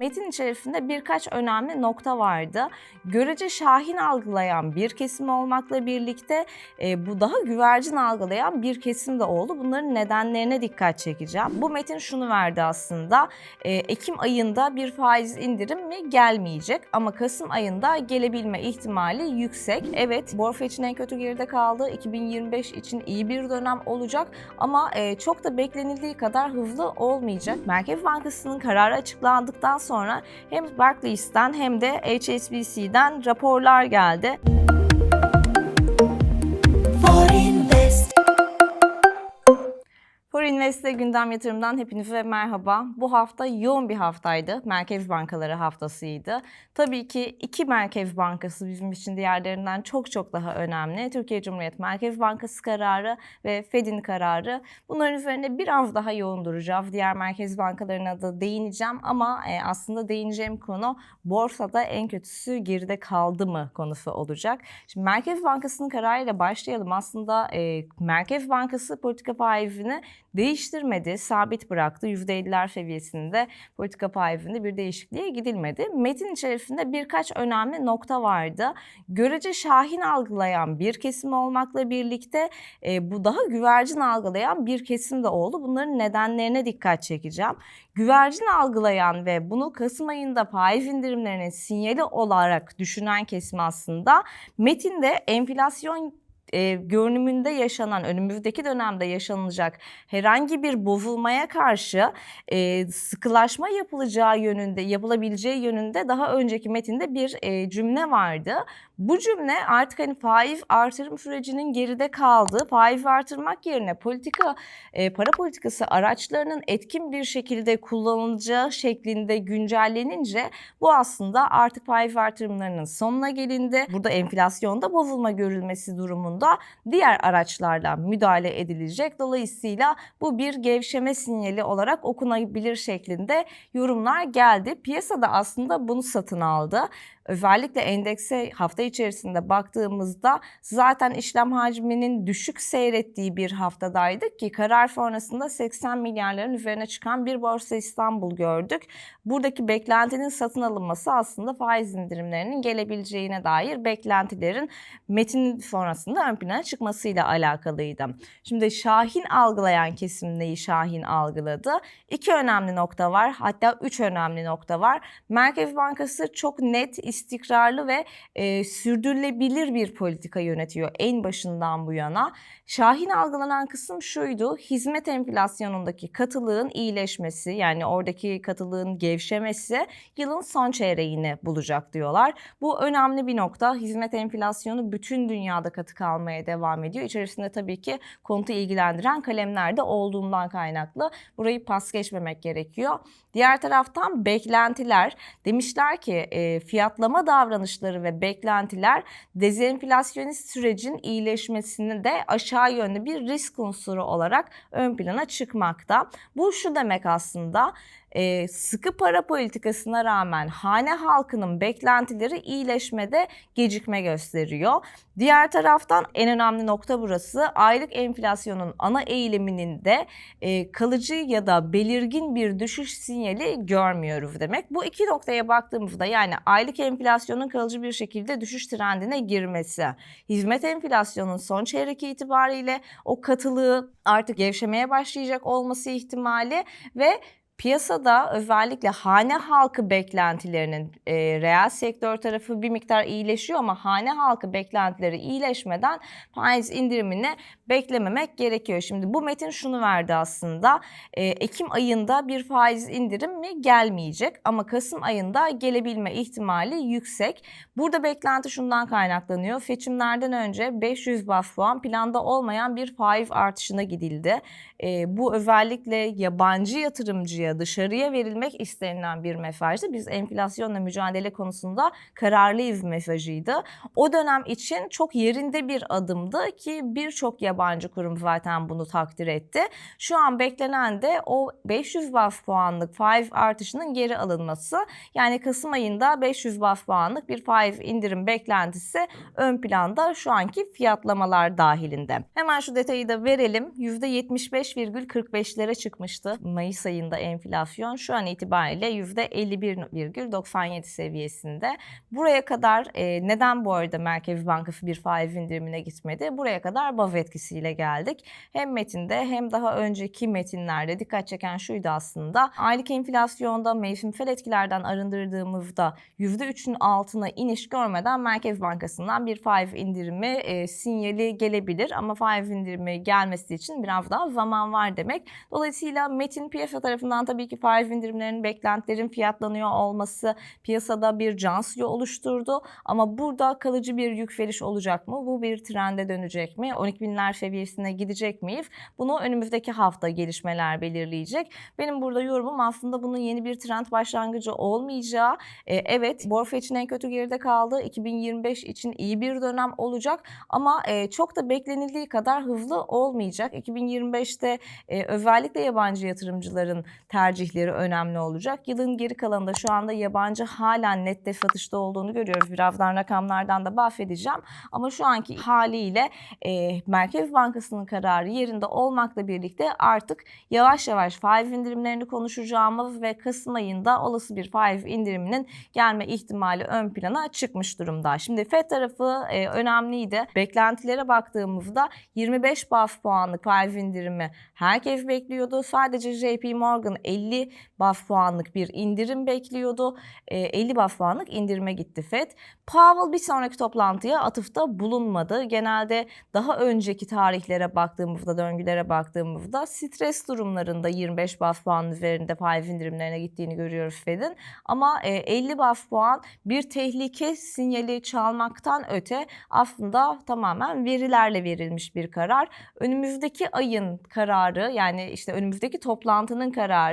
Metin içerisinde birkaç önemli nokta vardı. Görece şahin algılayan bir kesim olmakla birlikte e, bu daha güvercin algılayan bir kesim de oldu. Bunların nedenlerine dikkat çekeceğim. Bu metin şunu verdi aslında. E, Ekim ayında bir faiz indirimi gelmeyecek ama Kasım ayında gelebilme ihtimali yüksek. Evet, borsa için en kötü geride kaldı. 2025 için iyi bir dönem olacak ama e, çok da beklenildiği kadar hızlı olmayacak. Merkez Bankası'nın kararı açıklandıktan sonra hem Barclays'ten hem de HSBC'den raporlar geldi. Forinvest, Invest'te gündem yatırımdan hepinize merhaba. Bu hafta yoğun bir haftaydı. Merkez bankaları haftasıydı. Tabii ki iki Merkez Bankası bizim için diğerlerinden çok çok daha önemli. Türkiye Cumhuriyet Merkez Bankası kararı ve Fed'in kararı. Bunların üzerinde biraz daha yoğun duracağız. Diğer merkez bankalarına da değineceğim ama e, aslında değineceğim konu borsada en kötüsü geride kaldı mı konusu olacak. Şimdi Merkez Bankası'nın kararıyla başlayalım. Aslında e, Merkez Bankası politika faizini değiştirmedi, sabit bıraktı. %50'ler seviyesinde politika faizinde bir değişikliğe gidilmedi. Metin içerisinde birkaç önemli nokta vardı. Görece şahin algılayan bir kesim olmakla birlikte e, bu daha güvercin algılayan bir kesim de oldu. Bunların nedenlerine dikkat çekeceğim. Güvercin algılayan ve bunu Kasım ayında faiz indirimlerinin sinyali olarak düşünen kesim aslında metinde enflasyon e, görünümünde yaşanan, önümüzdeki dönemde yaşanacak herhangi bir bozulmaya karşı e, sıkılaşma yapılacağı yönünde, yapılabileceği yönünde daha önceki metinde bir e, cümle vardı. Bu cümle artık hani faiz artırım sürecinin geride kaldığı, faiz artırmak yerine politika, e, para politikası araçlarının etkin bir şekilde kullanılacağı şeklinde güncellenince bu aslında artık faiz artırımlarının sonuna gelindi. Burada enflasyonda bozulma görülmesi durumunda diğer araçlarla müdahale edilecek. Dolayısıyla bu bir gevşeme sinyali olarak okunabilir şeklinde yorumlar geldi. Piyasada aslında bunu satın aldı. Özellikle endekse hafta içerisinde baktığımızda zaten işlem hacminin düşük seyrettiği bir haftadaydık ki karar sonrasında 80 milyarların üzerine çıkan bir Borsa İstanbul gördük. Buradaki beklentinin satın alınması aslında faiz indirimlerinin gelebileceğine dair beklentilerin metin sonrasında ön plana çıkmasıyla alakalıydı. Şimdi Şahin algılayan kesim neyi Şahin algıladı? İki önemli nokta var hatta üç önemli nokta var. Merkez Bankası çok net, istikrarlı ve e, sürdürülebilir bir politika yönetiyor en başından bu yana. Şahin algılanan kısım şuydu, hizmet enflasyonundaki katılığın iyileşmesi yani oradaki katılığın gevşemesi yılın son çeyreğini bulacak diyorlar. Bu önemli bir nokta. Hizmet enflasyonu bütün dünyada katı kalmaya devam ediyor. İçerisinde tabii ki konutu ilgilendiren kalemler de olduğundan kaynaklı. Burayı pas geçmemek gerekiyor. Diğer taraftan beklentiler. Demişler ki e, fiyatlama davranışları ve beklentiler dezenflasyonist sürecin iyileşmesini de aşağı yönlü bir risk unsuru olarak ön plana çıkmakta. Bu şu demek aslında e, sıkı para politikasına rağmen hane halkının beklentileri iyileşmede gecikme gösteriyor. Diğer taraftan en önemli nokta burası aylık enflasyonun ana eğiliminin de e, kalıcı ya da belirgin bir düşüş sinyali görmüyoruz demek. Bu iki noktaya baktığımızda yani aylık enflasyonun kalıcı bir şekilde düşüş trendine girmesi, hizmet enflasyonun son çeyrek itibariyle o katılığı artık gevşemeye başlayacak olması ihtimali ve Piyasada özellikle hane halkı beklentilerinin e, reel sektör tarafı bir miktar iyileşiyor ama hane halkı beklentileri iyileşmeden faiz indirimini beklememek gerekiyor. Şimdi bu metin şunu verdi aslında. E, Ekim ayında bir faiz indirimi gelmeyecek ama Kasım ayında gelebilme ihtimali yüksek. Burada beklenti şundan kaynaklanıyor. Seçimlerden önce 500 bas puan planda olmayan bir faiz artışına gidildi. E, bu özellikle yabancı yatırımcıya dışarıya verilmek istenilen bir mesajdı. Biz enflasyonla mücadele konusunda kararlıyız mesajıydı. O dönem için çok yerinde bir adımdı ki birçok yabancı kurum zaten bunu takdir etti. Şu an beklenen de o 500 bas puanlık faiz artışının geri alınması. Yani Kasım ayında 500 bas puanlık bir faiz indirim beklentisi ön planda şu anki fiyatlamalar dahilinde. Hemen şu detayı da verelim. %75,45'lere çıkmıştı Mayıs ayında enflasyon enflasyon şu an itibariyle %51,97 seviyesinde. Buraya kadar e, neden bu arada Merkez Bankası bir faiz indirimine gitmedi? Buraya kadar BAV etkisiyle geldik. Hem metinde hem daha önceki metinlerde dikkat çeken şuydu aslında. Aylık enflasyonda mevsimsel etkilerden arındırdığımızda %3'ün altına iniş görmeden Merkez Bankası'ndan bir faiz indirimi e, sinyali gelebilir ama faiz indirimi gelmesi için biraz daha zaman var demek. Dolayısıyla metin piyasa tarafından tabii ki faiz indirimlerinin beklentilerin fiyatlanıyor olması piyasada bir can suyu oluşturdu. Ama burada kalıcı bir yükseliş olacak mı? Bu bir trende dönecek mi? 12 binler seviyesine gidecek miyiz? Bunu önümüzdeki hafta gelişmeler belirleyecek. Benim burada yorumum aslında bunun yeni bir trend başlangıcı olmayacağı. Ee, evet borsa için en kötü geride kaldı. 2025 için iyi bir dönem olacak ama e, çok da beklenildiği kadar hızlı olmayacak. 2025'te e, özellikle yabancı yatırımcıların tercihleri önemli olacak. Yılın geri kalanında şu anda yabancı hala nette satışta olduğunu görüyoruz. Birazdan rakamlardan da bahsedeceğim. Ama şu anki haliyle e, Merkez Bankası'nın kararı yerinde olmakla birlikte artık yavaş yavaş faiz indirimlerini konuşacağımız ve Kasım ayında olası bir faiz indiriminin gelme ihtimali ön plana çıkmış durumda. Şimdi FED tarafı e, önemliydi. Beklentilere baktığımızda 25 bas puanlık faiz indirimi herkes bekliyordu. Sadece JP Morgan 50 bas puanlık bir indirim bekliyordu. E, 50 bas puanlık indirime gitti FED. Powell bir sonraki toplantıya atıfta bulunmadı. Genelde daha önceki tarihlere baktığımızda, döngülere baktığımızda stres durumlarında 25 bas puan üzerinde faiz indirimlerine gittiğini görüyoruz Fed'in. Ama e, 50 bas puan bir tehlike sinyali çalmaktan öte aslında tamamen verilerle verilmiş bir karar. Önümüzdeki ayın kararı yani işte önümüzdeki toplantının kararı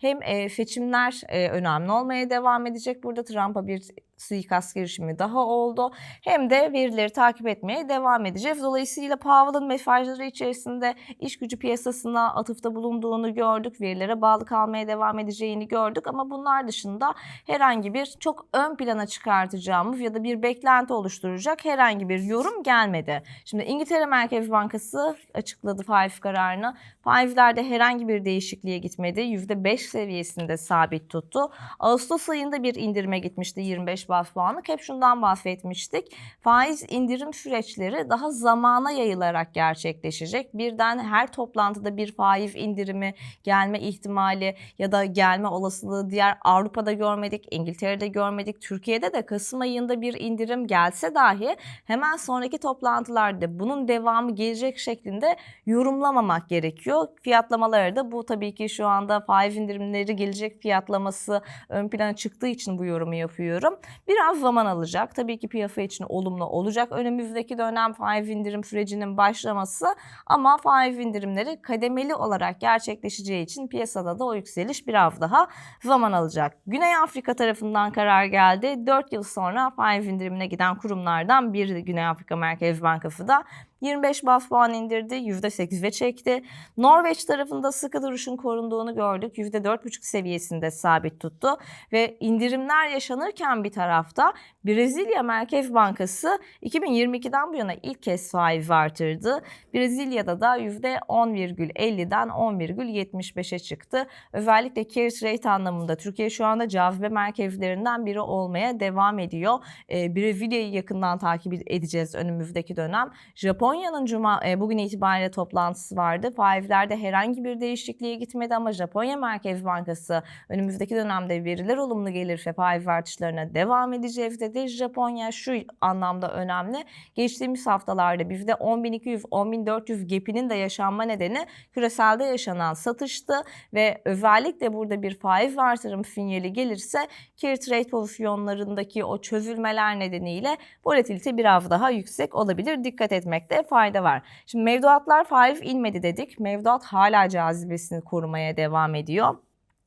hem e, seçimler önemli olmaya devam edecek. Burada Trump'a bir suikast girişimi daha oldu. Hem de verileri takip etmeye devam edeceğiz. Dolayısıyla Powell'ın mesajları içerisinde iş gücü piyasasına atıfta bulunduğunu gördük. Verilere bağlı kalmaya devam edeceğini gördük. Ama bunlar dışında herhangi bir çok ön plana çıkartacağımız ya da bir beklenti oluşturacak herhangi bir yorum gelmedi. Şimdi İngiltere Merkez Bankası açıkladı faiz kararını. Faizlerde herhangi bir değişikliğe gitmedi. %5 seviyesinde sabit tuttu. Ağustos ayında bir indirime gitmişti 25 bas puanlık. Hep şundan bahsetmiştik. Faiz indirim süreçleri daha zamana yayılarak gerçekleşecek. Birden her toplantıda bir faiz indirimi gelme ihtimali ya da gelme olasılığı diğer Avrupa'da görmedik, İngiltere'de görmedik. Türkiye'de de Kasım ayında bir indirim gelse dahi hemen sonraki toplantılarda bunun devamı gelecek şeklinde yorumlamamak gerekiyor. Fiyatlamaları da bu tabii ki şu anda faiz indirimleri gelecek fiyatlaması ön plana çıktığı için bu yorumu yapıyorum. Biraz zaman alacak. Tabii ki piyasa için olumlu olacak. Önümüzdeki dönem faiz indirim sürecinin başlaması ama faiz indirimleri kademeli olarak gerçekleşeceği için piyasada da o yükseliş biraz daha zaman alacak. Güney Afrika tarafından karar geldi. 4 yıl sonra faiz indirimine giden kurumlardan biri Güney Afrika Merkez Bankası da 25 bas puan indirdi, %8'e çekti. Norveç tarafında sıkı duruşun korunduğunu gördük. %4,5 seviyesinde sabit tuttu. Ve indirimler yaşanırken bir tarafta Brezilya Merkez Bankası 2022'den bu yana ilk kez faiz artırdı. Brezilya'da da %10,50'den 10,75'e çıktı. Özellikle carry rate anlamında Türkiye şu anda cazibe merkezlerinden biri olmaya devam ediyor. Ee, Brezilya'yı yakından takip edeceğiz önümüzdeki dönem. Japonya'nın cuma e, bugün itibariyle toplantısı vardı. Faizlerde herhangi bir değişikliğe gitmedi ama Japonya Merkez Bankası önümüzdeki dönemde veriler olumlu gelirse faiz artışlarına devam edeceğiz dedi. Japonya şu anlamda önemli. Geçtiğimiz haftalarda bizde 10.200-10.400 gapinin de yaşanma nedeni küreselde yaşanan satıştı ve özellikle burada bir faiz artırım sinyali gelirse carry trade pozisyonlarındaki o çözülmeler nedeniyle volatilite biraz daha yüksek olabilir. Dikkat etmekte fayda var. Şimdi mevduatlar faiz inmedi dedik. Mevduat hala cazibesini korumaya devam ediyor.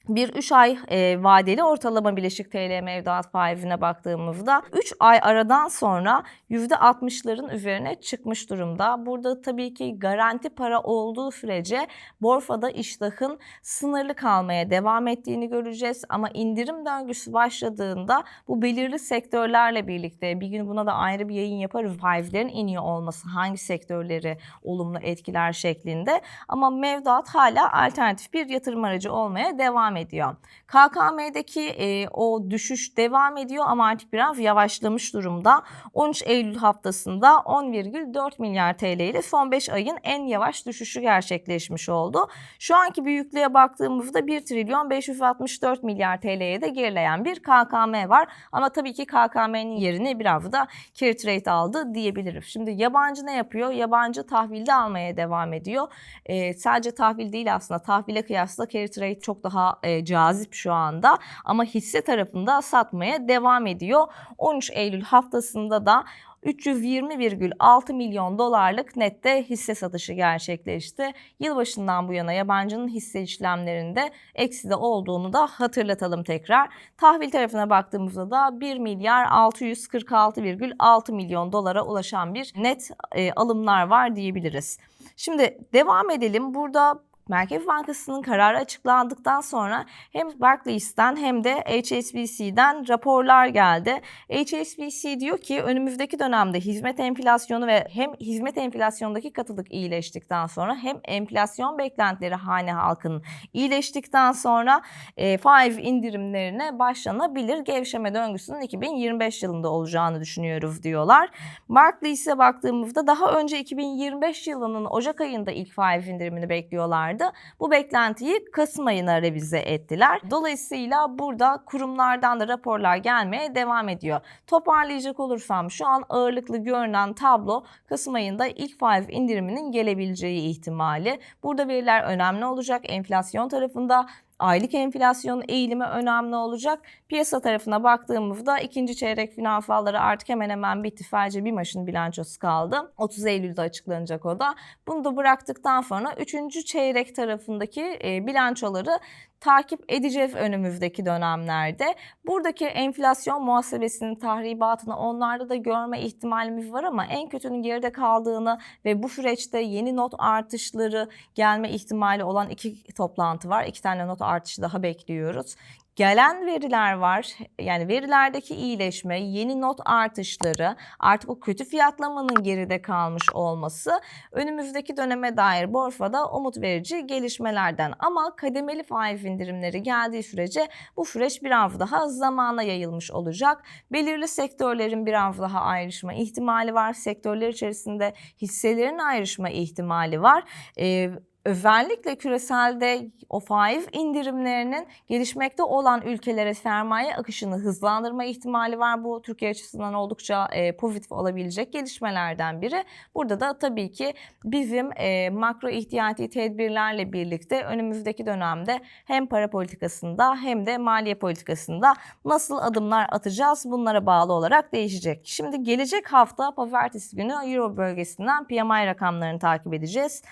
Bir 3 ay e, vadeli ortalama bileşik TL mevduat faizine baktığımızda 3 ay aradan sonra %60'ların üzerine çıkmış durumda. Burada tabii ki garanti para olduğu sürece borsada iştahın sınırlı kalmaya devam ettiğini göreceğiz. Ama indirim döngüsü başladığında bu belirli sektörlerle birlikte bir gün buna da ayrı bir yayın yaparız. Faizlerin iniyor olması hangi sektörleri olumlu etkiler şeklinde. Ama mevduat hala alternatif bir yatırım aracı olmaya devam ediyor ediyor. KKM'deki e, o düşüş devam ediyor ama artık biraz yavaşlamış durumda. 13 Eylül haftasında 10,4 milyar TL ile son 5 ayın en yavaş düşüşü gerçekleşmiş oldu. Şu anki büyüklüğe baktığımızda 1 trilyon 564 milyar TL'ye de gerileyen bir KKM var. Ama tabii ki KKM'nin yerini biraz da carry trade aldı diyebilirim. Şimdi yabancı ne yapıyor? Yabancı tahvilde almaya devam ediyor. Ee, sadece tahvil değil aslında tahvile kıyasla carry trade çok daha e, cazip şu anda. Ama hisse tarafında satmaya devam ediyor. 13 Eylül haftasında da 320,6 milyon dolarlık nette hisse satışı gerçekleşti. Yılbaşından bu yana yabancının hisse işlemlerinde ekside olduğunu da hatırlatalım tekrar. Tahvil tarafına baktığımızda da 1 milyar 646,6 milyon dolara ulaşan bir net e, alımlar var diyebiliriz. Şimdi devam edelim. Burada Merkez Bankası'nın kararı açıklandıktan sonra hem Barclays'ten hem de HSBC'den raporlar geldi. HSBC diyor ki önümüzdeki dönemde hizmet enflasyonu ve hem hizmet enflasyonundaki katılık iyileştikten sonra hem enflasyon beklentileri hane halkının iyileştikten sonra e, faiz indirimlerine başlanabilir. Gevşeme döngüsünün 2025 yılında olacağını düşünüyoruz diyorlar. Barclays'e baktığımızda daha önce 2025 yılının Ocak ayında ilk faiz indirimini bekliyorlardı. Bu beklentiyi Kasım ayına revize ettiler. Dolayısıyla burada kurumlardan da raporlar gelmeye devam ediyor. Toparlayacak olursam şu an ağırlıklı görünen tablo Kasım ayında ilk faiz indiriminin gelebileceği ihtimali. Burada veriler önemli olacak. Enflasyon tarafında Aylık enflasyon eğilimi önemli olacak. Piyasa tarafına baktığımızda ikinci çeyrek finansalları artık hemen hemen bitti. Sadece bir maşın bilançosu kaldı. 30 Eylül'de açıklanacak o da. Bunu da bıraktıktan sonra üçüncü çeyrek tarafındaki bilançoları takip edeceğiz önümüzdeki dönemlerde. Buradaki enflasyon muhasebesinin tahribatını onlarda da görme ihtimalimiz var ama en kötünün geride kaldığını ve bu süreçte yeni not artışları gelme ihtimali olan iki toplantı var. İki tane not artışı daha bekliyoruz. Gelen veriler var. Yani verilerdeki iyileşme, yeni not artışları, artık o kötü fiyatlamanın geride kalmış olması önümüzdeki döneme dair borsada umut verici gelişmelerden. Ama kademeli faiz indirimleri geldiği sürece bu süreç biraz daha zamana yayılmış olacak. Belirli sektörlerin biraz daha ayrışma ihtimali var. Sektörler içerisinde hisselerin ayrışma ihtimali var. Ee, özellikle küreselde o faiz indirimlerinin gelişmekte olan ülkelere sermaye akışını hızlandırma ihtimali var. Bu Türkiye açısından oldukça e, pozitif olabilecek gelişmelerden biri. Burada da tabii ki bizim e, makro ihtiyati tedbirlerle birlikte önümüzdeki dönemde hem para politikasında hem de maliye politikasında nasıl adımlar atacağız bunlara bağlı olarak değişecek. Şimdi gelecek hafta pazartesi günü Euro bölgesinden PMI rakamlarını takip edeceğiz.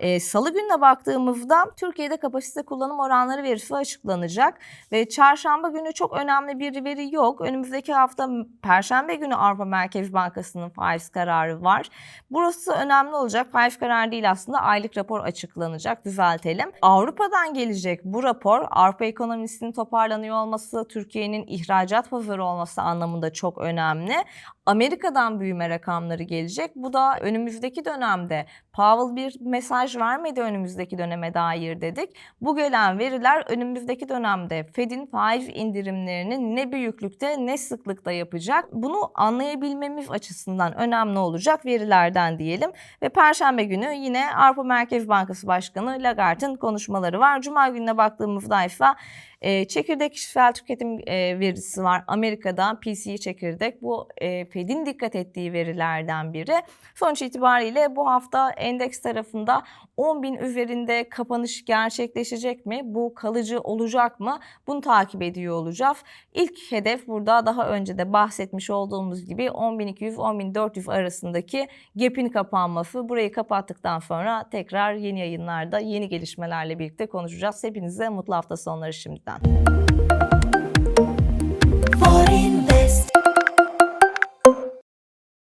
E, Salı gününe baktığımızda Türkiye'de kapasite kullanım oranları verisi açıklanacak ve çarşamba günü çok önemli bir veri yok. Önümüzdeki hafta Perşembe günü Avrupa Merkez Bankası'nın faiz kararı var. Burası önemli olacak. Faiz kararı değil aslında aylık rapor açıklanacak. Düzeltelim. Avrupa'dan gelecek bu rapor Avrupa ekonomisinin toparlanıyor olması, Türkiye'nin ihracat pazarı olması anlamında çok önemli. Amerika'dan büyüme rakamları gelecek. Bu da önümüzdeki dönemde Powell bir mesaj vermedi önümüzdeki döneme dair dedik. Bu gelen veriler önümüzdeki dönemde Fed'in faiz indirimlerini ne büyüklükte ne sıklıkta yapacak. Bunu anlayabilmemiz açısından önemli olacak verilerden diyelim. Ve Perşembe günü yine Avrupa Merkez Bankası Başkanı Lagarde'ın konuşmaları var. Cuma gününe baktığımızda ise e, çekirdek kişisel tüketim e, verisi var. Amerika'da PCE çekirdek. Bu e, Fed'in dikkat ettiği verilerden biri. Sonuç itibariyle bu hafta endeks tarafında 10 bin üzerinde kapanış gerçekleşecek mi? Bu kalıcı olacak mı? Bunu takip ediyor olacağız. İlk hedef burada daha önce de bahsetmiş olduğumuz gibi 10.200-10.400 arasındaki gap'in kapanması. Burayı kapattıktan sonra tekrar yeni yayınlarda yeni gelişmelerle birlikte konuşacağız. Hepinize mutlu hafta sonları 감.